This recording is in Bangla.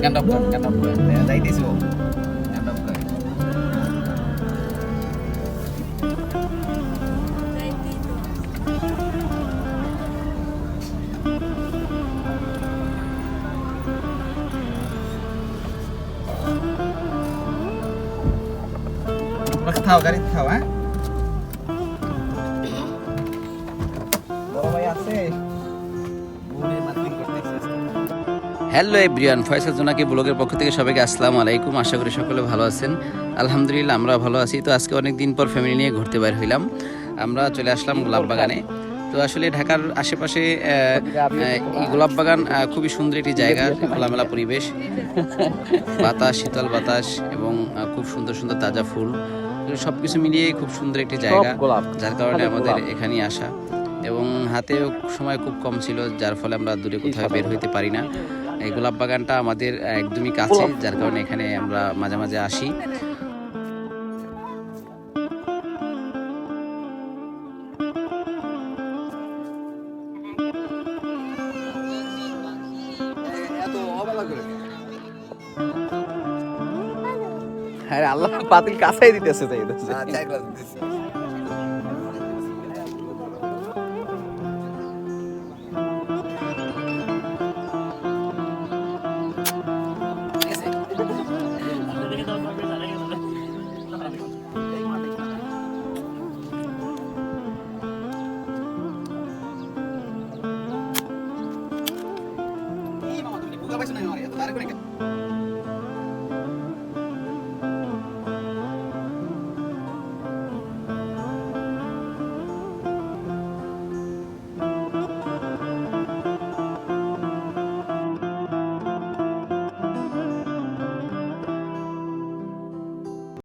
ngăn đọc rồi ngăn đọc rồi để lấy để xuống ngăn đọc rồi Mas tahu kan tahu á? Bawa bayar sih. Hello everyone Faisal Jonaki ব্লগের পক্ষ থেকে সবাইকে আসসালামু আলাইকুম। আশা করি সকলে ভালো আছেন। আলহামদুলিল্লাহ আমরা ভালো আছি। তো আজকে অনেক দিন পর ফ্যামিলি নিয়ে ঘুরতে বের হইলাম। আমরা চলে আসলাম গোলাপ বাগানে। তো আসলে ঢাকার আশেপাশে এই গোলাপ বাগান খুবই সুন্দর একটি জায়গা খোলামেলা পরিবেশ। বাতাস শীতল বাতাস এবং খুব সুন্দর সুন্দর তাজা ফুল। সব কিছু মিলিয়ে খুব সুন্দর একটি জায়গা। যার কারণে আমাদের এখানে আসা। এবং হাতেও সময় খুব কম ছিল যার ফলে আমরা দূরে কোথাও বের হইতে পারি না। এই গোলাপ বাগানটা আমাদের একদমই কাছে যার কারণে এখানে আমরা মাঝে মাঝে আসি। হ্যাঁ আল্লাহ পাতিল কাছেই দিতেছে তাই আচ্ছা പ്രശ്നമായോ അറിയാത്ത